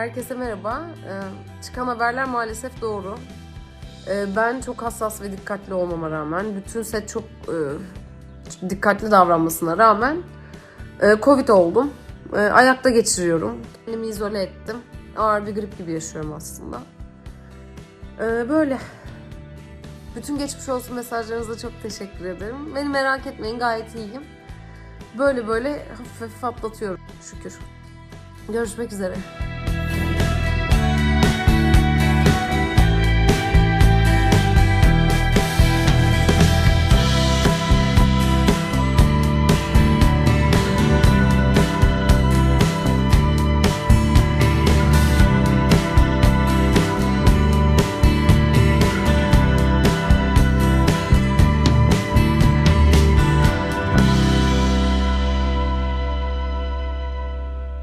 Herkese merhaba. Ee, çıkan haberler maalesef doğru. Ee, ben çok hassas ve dikkatli olmama rağmen, bütün set çok e, dikkatli davranmasına rağmen e, Covid oldum. E, ayakta geçiriyorum. Kendimi izole ettim. Ağır bir grip gibi yaşıyorum aslında. E, böyle. Bütün geçmiş olsun mesajlarınıza çok teşekkür ederim. Beni merak etmeyin gayet iyiyim. Böyle böyle hafif hafif atlatıyorum şükür. Görüşmek üzere.